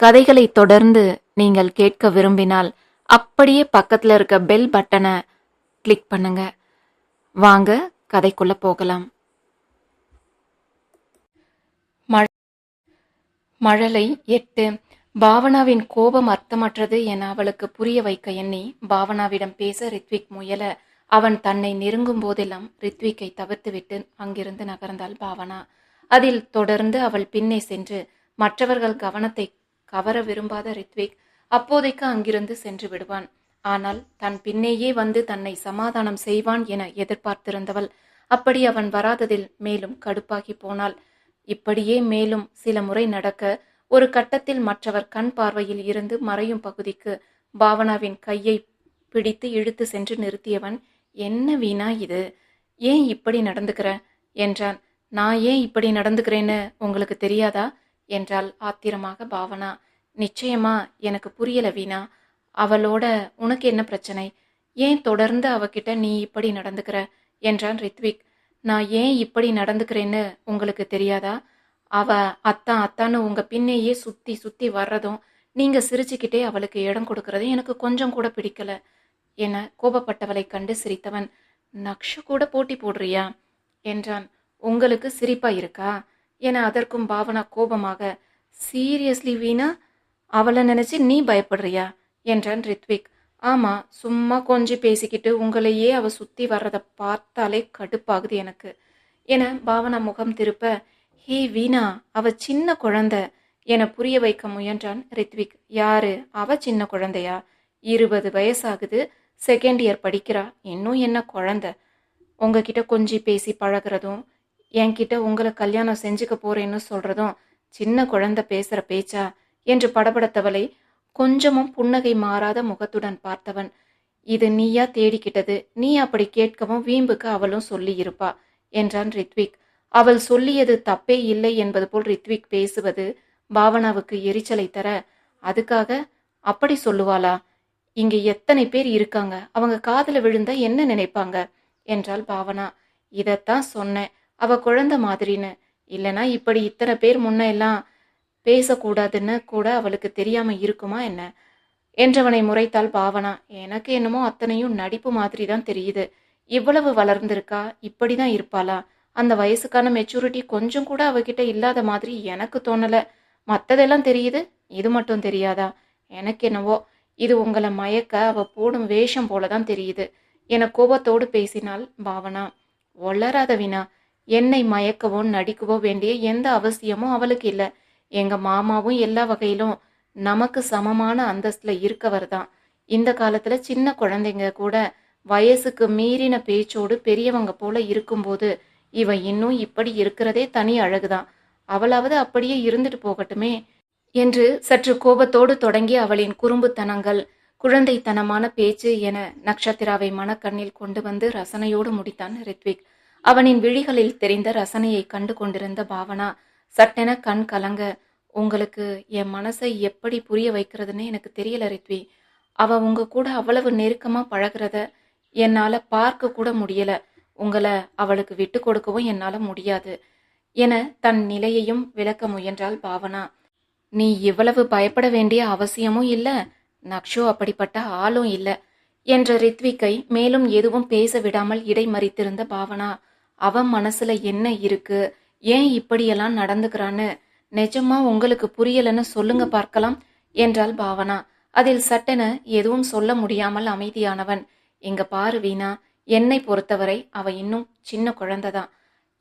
கதைகளை தொடர்ந்து நீங்கள் கேட்க விரும்பினால் அப்படியே பக்கத்துல இருக்க பெல் பட்டனை கிளிக் பண்ணுங்க. வாங்க கதைக்குள்ள போகலாம். மழ- மழலை எட்டு பாவனாவின் கோபம் அர்த்தமற்றது என அவளுக்கு புரிய வைக்க எண்ணி பாவனாவிடம் பேச ரித்விக் முயல அவன் தன்னை நெருங்கும் போதெல்லாம் ரித்விக்கை தவிர்த்துவிட்டு அங்கிருந்து நகர்ந்தாள் பாவனா. அதில் தொடர்ந்து அவள் பின்னே சென்று மற்றவர்கள் கவனத்தை கவர விரும்பாத ரித்விக் அப்போதைக்கு அங்கிருந்து சென்று விடுவான். ஆனால் தன் பின்னேயே வந்து தன்னை சமாதானம் செய்வான் என எதிர்பார்த்திருந்தவள் அப்படி அவன் வராததில் மேலும் கடுப்பாகி போனாள். இப்படியே மேலும் சில முறை நடக்க ஒரு கட்டத்தில் மற்றவர் கண் பார்வையில் இருந்து மறையும் பகுதிக்கு பாவனாவின் கையை பிடித்து இழுத்து சென்று நிறுத்தியவன் என்ன வீணா இது? ஏன் இப்படி நடந்துக்கிற? என்றான். நான் ஏன் இப்படி நடந்துக்கிறேன்னு உங்களுக்கு தெரியாதா? என்றாள் ஆத்திரமாக பாவனா. நிச்சயமா எனக்கு புரியல வீணா. அவளோட உனக்கு என்ன பிரச்சனை? ஏன் தொடர்ந்து அவகிட்ட நீ இப்படி நடந்துக்கிற? என்றான் ரித்விக். நான் ஏன் இப்படி நடந்துக்கிறேன்னு உங்களுக்கு தெரியாதா? அவ அத்தான் அத்தான்னு உங்க பின்னையே சுத்தி சுத்தி வர்றதும் நீங்க சிரிச்சுக்கிட்டே அவளுக்கு இடம் கொடுக்கறதும் எனக்கு கொஞ்சம் கூட பிடிக்கல என கோபப்பட்டவளை கண்டு சிரித்தவன். நக்ஷு கூட போட்டி போடுறியா? என்றான். உங்களுக்கு சிரிப்பா இருக்கா? என அதற்கும் பாவனா கோபமாக சீரியஸ்லி வீணா? அவளை நினைச்சு நீ பயப்படுறியா? என்றான் ரித்விக். ஆமா சும்மா கொஞ்சி பேசிக்கிட்டு உங்களையே அவ சுத்தி வர்றதை பார்த்தாலே கடுப்பாகுது எனக்கு என பாவனா முகம் திருப்ப ஹே வீணா அவ சின்ன குழந்த என புரிய வைக்க முயன்றான் ரித்விக். யாரு? அவ சின்ன குழந்தையா? இருபது வயசாகுது செகண்ட் இயர் படிக்கிறா இன்னும் என்ன குழந்த? உங்ககிட்ட கொஞ்சி பேசி பழகுறதும் என்கிட்ட உங்களை கல்யாணம் செஞ்சுக்க போறேன்னு சொல்றதும் சின்ன குழந்தை பேசுற பேச்சா? என்று படபடத்தவளை கொஞ்சமும் புன்னகை மாறாத முகத்துடன் பார்த்தவன். இது நீயா தேடிக்கிட்டது? நீ அப்படி கேட்கவும் வீம்புக்கு அவளும் சொல்லி இருப்பா என்றான் ரித்விக். அவள் சொல்லியது தப்பே இல்லை என்பது போல் ரித்விக் பேசுவது பாவனாவுக்கு எரிச்சலை தர அதுக்காக அப்படி சொல்லுவாளா? இங்க எத்தனை பேர் இருக்காங்க? அவங்க காதல விழுந்தா என்ன நினைப்பாங்க? என்றாள் பாவனா. இதத்தான் சொன்னேன். அவ குழந்தை மாதிரின்னு. இல்லைனா இப்படி இத்தனை பேர் முன்ன எல்லாம் பேசக்கூடாதுன்னு கூட அவளுக்கு தெரியாம இருக்குமா என்ன? என்றவனை முறைத்தால் பாவனா. எனக்கு என்னமோ அத்தனையும் நடிப்பு மாதிரி தான் தெரியுது. இவ்வளவு வளர்ந்திருக்கா? இப்படிதான் இருப்பாளா? அந்த வயசுக்கான மெச்சூரிட்டி கொஞ்சம் கூட அவகிட்ட இல்லாத மாதிரி எனக்கு தோணல. மத்ததெல்லாம் தெரியுது? இது மட்டும் தெரியாதா? எனக்கு என்னவோ? இது உங்களை மயக்க அவ போடும் வேஷம் போலதான் தெரியுது. என கோபத்தோடு பேசினாள் பாவனா. ஒளராத வினா என்னை மயக்கவோ நடிக்கவோ வேண்டிய எந்த அவசியமும் அவளுக்கு இல்லை. எங்க மாமாவும் எல்லா வகையிலும் நமக்கு சமமான அந்தஸ்துல இருக்கவர் தான். இந்த காலத்துல சின்ன குழந்தைங்க கூட வயசுக்கு மீறின பேச்சோடு பெரியவங்க போல இருக்கும்போது இவ இன்னும் இப்படி இருக்கிறதே தனி அழகுதான். அவளாவது அப்படியே இருந்துட்டு போகட்டுமே என்று சற்று கோபத்தோடு தொடங்கி அவளின் குறும்புத்தனங்கள் குழந்தைத்தனமான பேச்சு என நக்ஷத்திராவை மனக்கண்ணில் கொண்டு வந்து ரசனையோடு முடித்தான் ரித்விக். அவனின் விழிகளில் தெரிந்த ரசனையை கண்டு கொண்டிருந்த பாவனா சட்டென கண் கலங்க உங்களுக்கு என் மனசை எப்படி புரிய வைக்கிறதுன்னு எனக்கு தெரியல ரித்வி. அவ உங்க கூட அவ்வளவு நெருக்கமா பழகிறத என்னால பார்க்க கூட முடியல. உங்களை அவளுக்கு விட்டு கொடுக்கவும் என்னால முடியாது என தன் நிலையையும் விளக்க முயன்றாள் பாவனா. நீ இவ்வளவு பயப்பட வேண்டிய அவசியமும் இல்ல. நக்ஷோ அப்படிப்பட்ட ஆளும் இல்ல என்ற ரித்விக்கை மேலும் எதுவும் பேச விடாமல் இடைமறித்திருந்த பாவனா அவன் மனசுல என்ன இருக்கு? ஏன் இப்படியெல்லாம் நடந்துக்கிறான்னு நிஜமா உங்களுக்கு புரியலன்னு சொல்லுங்க பார்க்கலாம் என்றாள் பாவனா. அதில் சட்டென எதுவும் சொல்ல முடியாமல் அமைதியானவன். இங்க பாரு வீணா என்னை பொறுத்தவரை அவ இன்னும் சின்ன குழந்தைதான்.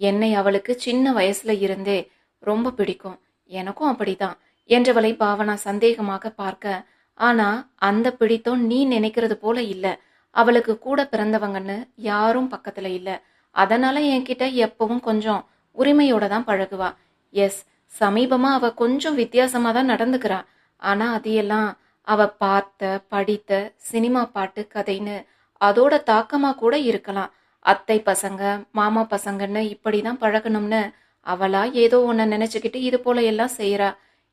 என்னை அவளுக்கு சின்ன வயசுல இருந்தே ரொம்ப பிடிக்கும். எனக்கும் அப்படிதான் என்றவளை பாவனா சந்தேகமாக பார்க்க. ஆனா அந்த பிடித்தம் நீ நினைக்கிறது போல இல்ல. அவளுக்கு கூட பிறந்தவங்கன்னு யாரும் பக்கத்துல இல்லை. அதனால என்கிட்ட எப்பவும் கொஞ்சம் உரிமையோட தான் பழகுவா. எஸ் சமீபமா அவ கொஞ்சம் வித்தியாசமா தான் நடந்துக்கிறா. ஆனா அது எல்லாம் அவ பார்த்த படித்த சினிமா பாட்டு கதைன்னு அதோட தாக்கமா கூட இருக்கலாம். அத்தை பசங்க மாமா பசங்கன்னு இப்படிதான் பழகணும்னு அவளா ஏதோ ஒன்ன நினைச்சுக்கிட்டு இது போல எல்லாம் செய்யறா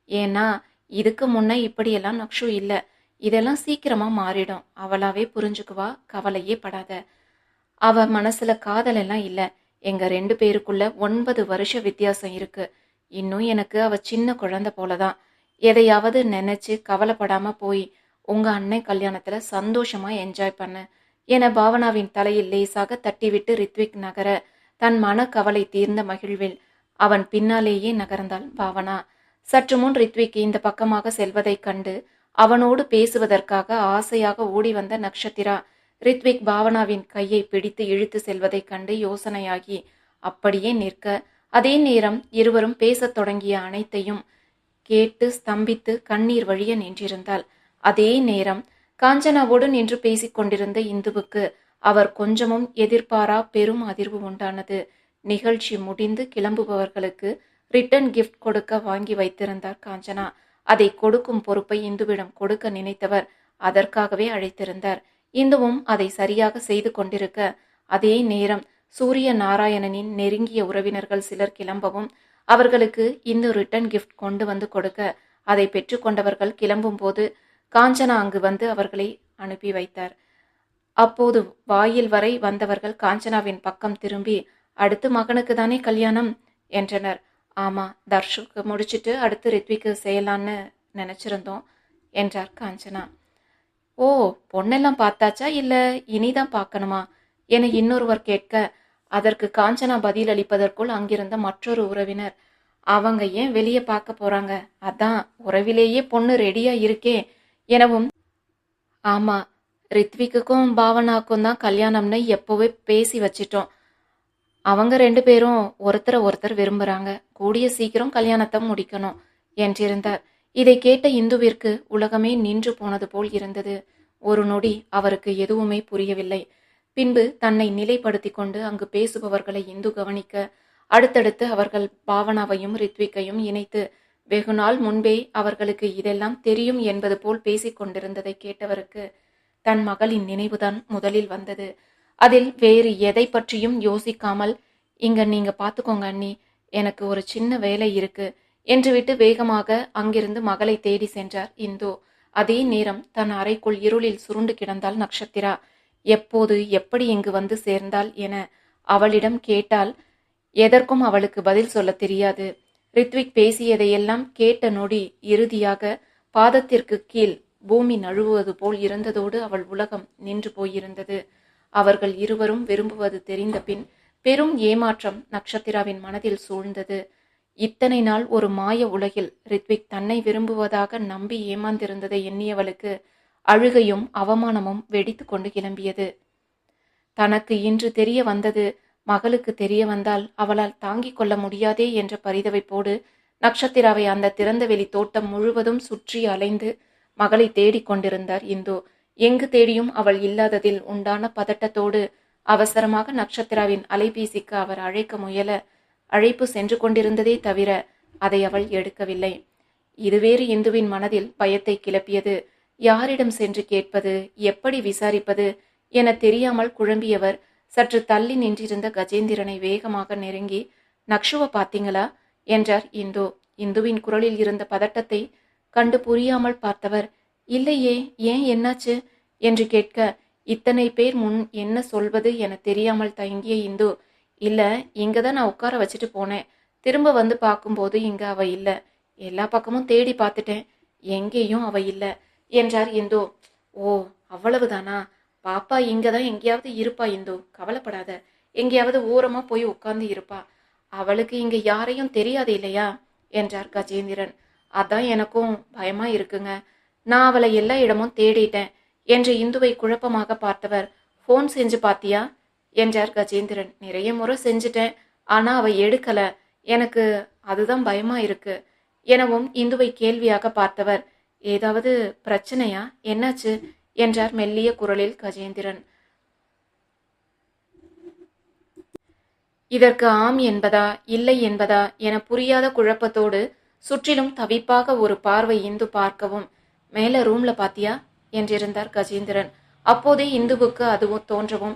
ஏன்னா இதுக்கு முன்ன இப்படியெல்லாம் நக்ஷு இல்லை. இதெல்லாம் சீக்கிரமா மாறிடும். அவளாவே புரிஞ்சுக்குவா கவலையே படாத. அவ மனசுல காதல் எல்லாம் இல்ல. எங்க ரெண்டு பேருக்குள்ள ஒன்பது வருஷ வித்தியாசம் இருக்கு. இன்னும் எனக்கு அவ சின்ன குழந்தை போலதான். எதையாவது நினைச்சு கவலைப்படாம போய் உங்க அண்ணன் கல்யாணத்துல சந்தோஷமா என்ஜாய் பண்ணு. என பாவனாவின் தலையில் லேசாக தட்டிவிட்டு ரித்விக் நகர தன் மன கவலை தீர்ந்த மகிழ்வில் அவன் பின்னாலேயே நகர்ந்தாள் பாவனா. சற்று முன் ரித்விக் இந்த பக்கமாக செல்வதைக் கண்டு அவனோடு பேசுவதற்காக ஆசையாக ஓடி வந்த நக்ஷத்திரா. ரித்விக் பாவனாவின் கையை பிடித்து இழுத்து செல்வதைக் கண்டு யோசனையாகி அப்படியே நிற்க அதே நேரம் இருவரும் பேசத் தொடங்கிய அனைத்தையும் கேட்டு ஸ்தம்பித்து கண்ணீர் வழிய நின்றிருந்தாள். அதே நேரம் காஞ்சனாவோடு நின்று பேசிக் கொண்டிருந்த இந்துவுக்கு அவர் கொஞ்சமும் எதிர்பாரா பெரும் அதிர்வு உண்டானது. நிகழ்ச்சி முடிந்து கிளம்புபவர்களுக்கு ரிட்டர்ன் கிஃப்ட் கொடுக்க வாங்கி வைத்திருந்தார் காஞ்சனா. அதை கொடுக்கும் பொறுப்பை இந்துவிடம் கொடுக்க நினைத்தவர் அதற்காகவே அழைத்திருந்தார். இந்துவும் அதை சரியாக செய்து கொண்டிருக்க அதே நேரம் சூரிய நாராயணனின் நெருங்கிய உறவினர்கள் சிலர் கிளம்பவும் அவர்களுக்கு இந்து ரிட்டர்ன் கிஃப்ட் கொண்டு வந்து கொடுக்க அதை பெற்றுக்கொண்டவர்கள் கிளம்பும்போது காஞ்சனா அங்கு வந்து அவர்களை அனுப்பி வைத்தார். அப்போது வாயில் வரை வந்தவர்கள் காஞ்சனாவின் பக்கம் திரும்பி அடுத்து மகனுக்கு தானே கல்யாணம்? என்றனர். ஆமா தர்ஷுக்கு முடிச்சிட்டு அடுத்து ரித்விக்கு செய்யலான்னு நினைச்சிருந்தோம் என்றார் காஞ்சனா. ஓ பொண்ணெல்லாம் பார்த்தாச்சா? இல்ல இனிதான் பார்க்கணுமா? என இன்னொருவர் கேட்க அதற்கு காஞ்சனா பதில் அளிப்பதற்குள் அங்கிருந்த மற்றொரு உறவினர் அவங்க ஏன் வெளியே பார்க்க போறாங்க? அதான் உறவிலேயே பொண்ணு ரெடியா இருக்கே எனவும் ஆமா ரித்விக்குக்கும் பாவனாக்கும் தான் கல்யாணம்னு எப்போவே பேசி வச்சிட்டோம். அவங்க ரெண்டு பேரும் ஒருத்தரை ஒருத்தர் விரும்புறாங்க. கூடிய சீக்கிரம் கல்யாணத்தை முடிக்கணும் என்றிருந்தார். இதை கேட்ட இந்துவிற்கு உலகமே நின்று போனது போல் இருந்தது. ஒரு நொடி அவருக்கு எதுவுமே புரியவில்லை. பின்பு தன்னை நிலைப்படுத்தி கொண்டு அங்கு பேசுபவர்களை இந்து கவனிக்க அடுத்தடுத்து அவர்கள் பாவனாவையும் ரித்விக்கையும் இணைத்து வெகு நாள் முன்பே அவர்களுக்கு இதெல்லாம் தெரியும் என்பது போல் பேசிக்கொண்டிருந்ததை கேட்டவருக்கு தன் மகளின் நினைவுதான் முதலில் வந்தது. அதில் வேறு எதை பற்றியும் யோசிக்காமல் இங்க நீங்க பாத்துக்கோங்க அண்ணி எனக்கு ஒரு சின்ன வேலை இருக்கு. என்று விட்டு வேகமாக அங்கிருந்து மகளை தேடி சென்றார் இந்து. அதே நேரம் தன் அறைக்குள் இருளில் சுருண்டு கிடந்தாள் நக்ஷத்திரா. எப்போது எப்படி இங்கு வந்து சேர்ந்தாள் என அவளிடம் கேட்டால் எதற்கும் அவளுக்கு பதில் சொல்ல தெரியாது. ரித்விக் பேசியதையெல்லாம் கேட்ட நொடி இறுதியாக பாதத்திற்கு கீழ் பூமி நழுவுவது போல் இருந்ததோடு அவள் உலகம் நின்று போயிருந்தது. அவர்கள் இருவரும் விரும்புவது தெரிந்த பின் பெரும் ஏமாற்றம் நக்ஷத்திராவின் மனதில் சூழ்ந்தது. இத்தனை நாள் ஒரு மாய உலகில் ரித்விக் தன்னை விரும்புவதாக நம்பி ஏமாந்திருந்ததை எண்ணியவளுக்கு அழுகையும் அவமானமும் வெடித்து கொண்டு கிளம்பியது. தனக்கு இன்று தெரிய வந்தது மகளுக்கு தெரிய வந்தால் அவளால் தாங்கிக் கொள்ள முடியாதே என்ற பரிதவைப்போடு நக்ஷத்திராவை அந்த திறந்தவெளி தோட்டம் முழுவதும் சுற்றி அலைந்து மகளை தேடிக் கொண்டிருந்தார் இந்து. எங்கு தேடியும் அவள் இல்லாததில் உண்டான பதட்டத்தோடு அவசரமாக நக்ஷத்திராவின் அலைபேசிக்கு அவர் அழைக்க முயல அழைப்பு சென்று கொண்டிருந்ததே தவிர அதை அவள் எடுக்கவில்லை. இதுவேறு இந்துவின் மனதில் பயத்தை கிளப்பியது. யாரிடம் சென்று கேட்பது எப்படி விசாரிப்பது என தெரியாமல் குழம்பியவர் சற்று தள்ளி நின்றிருந்த கஜேந்திரனை வேகமாக நெருங்கி நக்ஷுவ பார்த்தீங்களா? என்றார் இந்து. இந்துவின் குரலில் இருந்த பதட்டத்தை கண்டு புரியாமல் பார்த்தவர் இல்லையே ஏன் என்னாச்சு? என்று கேட்க இத்தனை பேர் முன் என்ன சொல்வது என தெரியாமல் தயங்கிய இந்து இல்லை இங்கே தான் நான் உட்கார வச்சுட்டு போனேன். திரும்ப வந்து பார்க்கும்போது இங்கே அவள் இல்லை. எல்லா பக்கமும் தேடி பார்த்துட்டேன். எங்கேயும் அவள் இல்லை என்றார் இந்து. ஓ அவ்வளவுதானா? பாப்பா இங்கே தான் எங்கேயாவது இருப்பா இந்து. கவலைப்படாத. எங்கேயாவது ஓரமாக போய் உட்கார்ந்து இருப்பா. அவளுக்கு இங்கே யாரையும் தெரியாது இல்லையா? என்றார் கஜேந்திரன். அதான் எனக்கும் பயமா இருக்குங்க. நான் அவளை எல்லா இடமும் தேடிட்டேன் என்று இந்துவை குழப்பமாக பார்த்தவர். ஃபோன் செஞ்சு பாத்தியா? என்றார் கஜேந்திரன் நிறைய முறை செஞ்சுட்டேன் ஆனா அவ எடுக்கல. எனக்கு அதுதான் பயமா இருக்கு. எனவும் இந்துவை கேள்வியாக பார்த்தவர் ஏதாவது பிரச்சனையா? என்னாச்சு? என்றார் மெல்லிய குரலில் கஜேந்திரன். இதற்கு ஆம் என்பதா இல்லை என்பதா என புரியாத குழப்பத்தோடு சுற்றிலும் தவிப்பாக ஒரு பார்வை இந்து பார்க்கவும் மேல ரூம்ல பாத்தியா? என்றிருந்தார் கஜேந்திரன். அப்போதே இந்துவுக்கு அதுவும் தோன்றவும்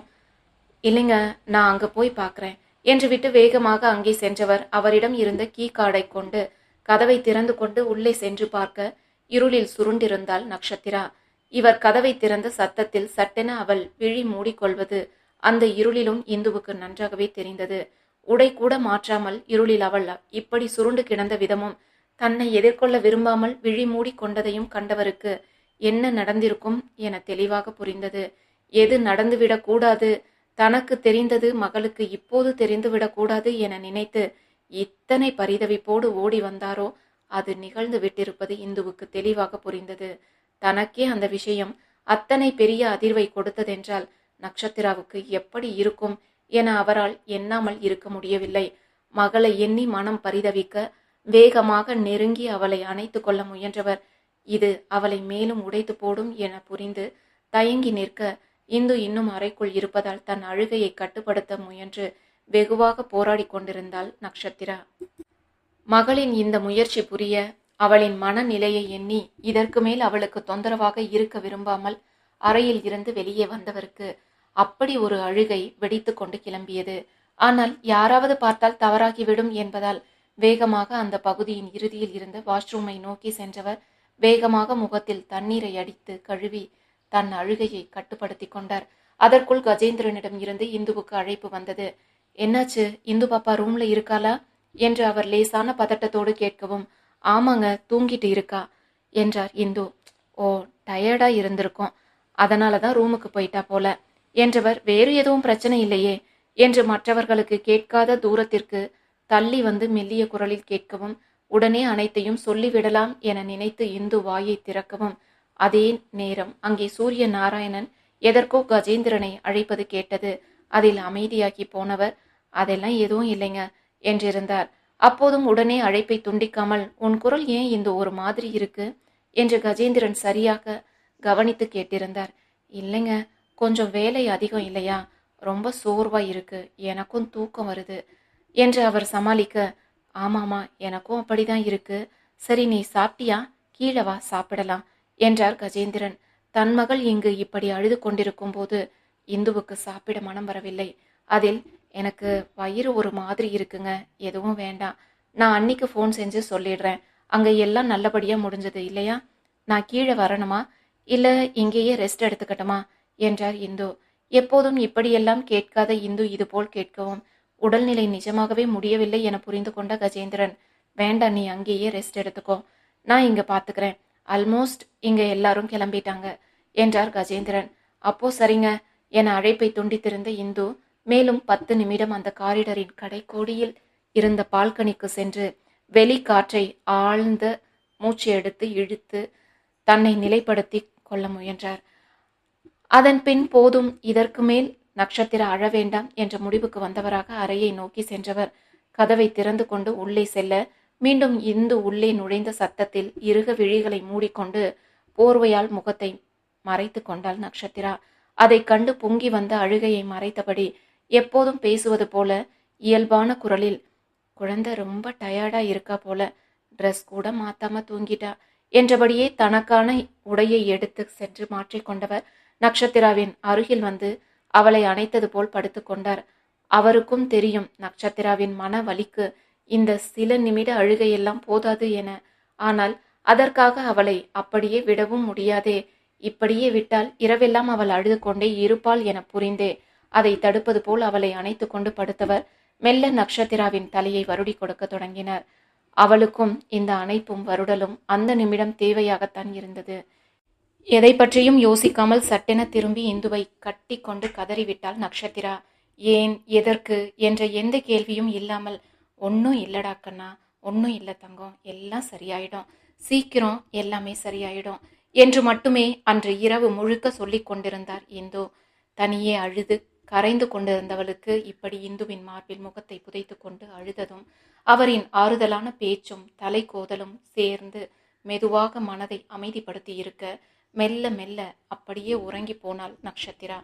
இல்லைங்க நான் அங்க போய் பார்க்கறேன் என்று விட்டு வேகமாக அங்கே சென்றவர் அவரிடம் இருந்த கீ கார்டை கொண்டு கதவை திறந்து கொண்டு உள்ளே சென்று பார்க்க இருளில் சுருண்டிருந்தாள் நக்ஷத்திரா. இவர் கதவை திறந்த சத்தத்தில் சட்டென அவள் விழி மூடிக்கொள்வது அந்த இருளிலும் இந்துவுக்கு நன்றாகவே தெரிந்தது. உடை கூட மாற்றாமல் இருளில் அவள் இப்படி சுருண்டு கிடந்த விதமும் தன்னை எதிர்கொள்ள விரும்பாமல் விழி மூடி கொண்டதையும் கண்டவருக்கு என்ன நடந்திருக்கும் என தெளிவாக புரிந்தது. எது நடந்துவிடக் கூடாது தனக்கு தெரிந்தது மகளுக்கு இப்போது தெரிந்துவிடக்கூடாது என நினைத்து இத்தனை பரிதவிப்போடு ஓடி வந்தாரோ அது நிகழ்ந்து விட்டிருப்பது இந்துவுக்கு தெளிவாக புரிந்தது. தனக்கே அந்த விஷயம் அத்தனை பெரிய அதிர்வை கொடுத்ததென்றால் நட்சத்திராவுக்கு எப்படி இருக்கும் என அவரால் எண்ணாமல் இருக்க முடியவில்லை. மகளை எண்ணி மனம் பரிதவிக்க வேகமாக நெருங்கி அவளை அணைத்து கொள்ள முயன்றவர் இது அவளை மேலும் உடைத்து போடும் என புரிந்து தயங்கி நிற்க இந்து இன்னும் அறைக்குள் இருப்பதால் தன் அழுகையை கட்டுப்படுத்த முயன்று வெகுவாக போராடி கொண்டிருந்தாள் நக்ஷத்திரா. மகளின் இந்த முயற்சி புரிய அவளின் மனநிலையை எண்ணி இதற்கு மேல் அவளுக்கு தொந்தரவாக இருக்க விரும்பாமல் அறையில் இருந்து வெளியே வந்தவருக்கு அப்படி ஒரு அழுகை வெடித்து கொண்டு கிளம்பியது. ஆனால் யாராவது பார்த்தால் தவறாகிவிடும் என்பதால் வேகமாக அந்த பகுதியின் இறுதியில் இருந்த வாஷ்ரூமை நோக்கி சென்றவர் வேகமாக முகத்தில் தண்ணீரை அடித்து கழுவி தன் அழுகையை கட்டுப்படுத்தி கொண்டார். அதற்குள் கஜேந்திரனிடம் இருந்து இந்துவுக்கு அழைப்பு வந்தது. என்னாச்சு? இந்து பாப்பா ரூம்ல இருக்காளா? என்று அவர் லேசான பதட்டத்தோடு கேட்கவும் ஆமாங்க தூங்கிட்டு இருக்கா என்றார் இந்து. ஓ டயர்டா இருந்திருக்கும். அதனால தான் ரூமுக்கு போயிட்டா போல. என்றவர் வேறு எதுவும் பிரச்சனை இல்லையே என்று மற்றவர்களுக்கு கேட்காத தூரத்திற்கு தள்ளி வந்து மெல்லிய குரலில் கேட்கவும் உடனே அனைத்தையும் சொல்லிவிடலாம் என நினைத்து இந்து வாயை திறக்கவும் அதே நேரம் அங்கே சூரிய நாராயணன் எதற்கோ கஜேந்திரனை அழைப்பது கேட்டது. அதில் அமைதியாகி போனவர் அதெல்லாம் எதுவும் இல்லைங்க என்றிருந்தார். அப்போதும் உடனே அழைப்பை துண்டிக்காமல் உன் குரல் ஏன் இந்த ஒரு மாதிரி இருக்கு? என்று கஜேந்திரன் சரியாக கவனித்து கேட்டிருந்தார். இல்லைங்க கொஞ்சம் வேலை அதிகம் இல்லையா? ரொம்ப சோர்வா இருக்கு. எனக்கும் தூக்கம் வருது என்று அவர் சமாளிக்க ஆமாமா எனக்கும் அப்படிதான் இருக்கு. சரி நீ சாப்பிட்டியா? கீழே வா சாப்பிடலாம் என்றார் கஜேந்திரன். தன் மகள் இங்கு இப்படி அழுது கொண்டிருக்கும் போது இந்துவுக்கு சாப்பிட மனம் வரவில்லை. அதில் எனக்கு வயிறு ஒரு மாதிரி இருக்குங்க எதுவும் வேண்டாம். நான் அன்னைக்கு ஃபோன் செஞ்சு சொல்லிடுறேன். அங்கே எல்லாம் நல்லபடியாக முடிஞ்சது இல்லையா? நான் கீழே வரணுமா? இல்லை இங்கேயே ரெஸ்ட் எடுத்துக்கட்டுமா? என்றார் இந்து. எப்போதும் இப்படியெல்லாம் கேட்காத இந்து இதுபோல் கேட்கவும் உடல்நிலை நிஜமாகவே முடியவில்லை என புரிந்து கொண்ட கஜேந்திரன் வேண்டாம் நீ அங்கேயே ரெஸ்ட் எடுத்துக்கோ. நான் இங்கே பார்த்துக்கிறேன் ஆல்மோஸ்ட் இங்க எல்லாரும் கிளம்பிட்டாங்க என்றார் கஜேந்திரன். அப்போ சரிங்க என அழைப்பை துண்டித்திருந்த இந்து மேலும் பத்து நிமிடம் அந்த காரிடரின் கடைக்கோடியில் இருந்த பால்கனிக்கு சென்று வெளி காற்றை ஆழ்ந்த மூச்சு எடுத்து இழுத்து தன்னை நிலைப்படுத்தி கொள்ள முயன்றார். அதன் பின் போதும் இதற்கு மேல் நட்சத்திர அழ வேண்டாம் என்ற முடிவுக்கு வந்தவராக அறையை நோக்கி சென்றவர் கதவை திறந்து கொண்டு உள்ளே செல்ல மீண்டும் இந்து உள்ளே நுழைந்த சத்தத்தில் இருக விழிகளை மூடிக்கொண்டு போர்வையால் முகத்தை மறைத்து கொண்டாள் நக்ஷத்திரா. அதைக் கண்டு பொங்கி வந்த அழுகையை மறைத்தபடி எப்போதும் பேசுவது போல இயல்பான குரலில் குழந்தை ரொம்ப டயர்டா இருக்கா போல ட்ரெஸ் கூட மாத்தாம தூங்கிட்டா என்றபடியே தனக்கான உடையை எடுத்து சென்று மாற்றிக்கொண்டவர் நக்ஷத்திராவின் அருகில் வந்து அவளை அணைத்தது போல் படுத்துக்கொண்டார் அவருக்கும் தெரியும் நக்ஷத்திராவின் மன வலிக்கு இந்த சில நிமிட அழுகையெல்லாம் போதாது என. ஆனால் அதற்காக அவளை அப்படியே விடவும் முடியாதே. இப்படியே விட்டால் இரவெல்லாம் அவள் அழுது கொண்டே இருப்பாள் என புரிந்தே. அதை தடுப்பது போல் அவளை அணைத்து கொண்டு படுத்தவர் மெல்ல நக்ஷத்திராவின் தலையை வருடி கொடுக்க தொடங்கினார். அவளுக்கும் இந்த அணைப்பும் வருடலும் அந்த நிமிடம் தேவையாகத்தான் இருந்தது. எதை பற்றியும் யோசிக்காமல் சட்டென திரும்பி இந்துவை கட்டி கொண்டு கதறிவிட்டாள் நக்ஷத்திரா. ஏன் எதற்கு? என்ற எந்த கேள்வியும் இல்லாமல் ஒன்றும் இல்லடா கண்ணா ஒன்றும் இல்லை தங்கம் எல்லாம் சரியாயிடும். சீக்கிரம் எல்லாமே சரியாயிடும் என்று மட்டுமே அன்று இரவு முழுக்க சொல்லி கொண்டிருந்தார் இந்து. தனியே அழுது கரைந்து கொண்டிருந்தவளுக்கு இப்படி இந்துவின் மார்பில் முகத்தை புதைத்து கொண்டு அழுததும் அவரின் ஆறுதலான பேச்சும் தலை கோதலும் சேர்ந்து மெதுவாக மனதை அமைதிப்படுத்தி இருக்க மெல்ல மெல்ல அப்படியே உறங்கி போனாள் நக்ஷத்திரா.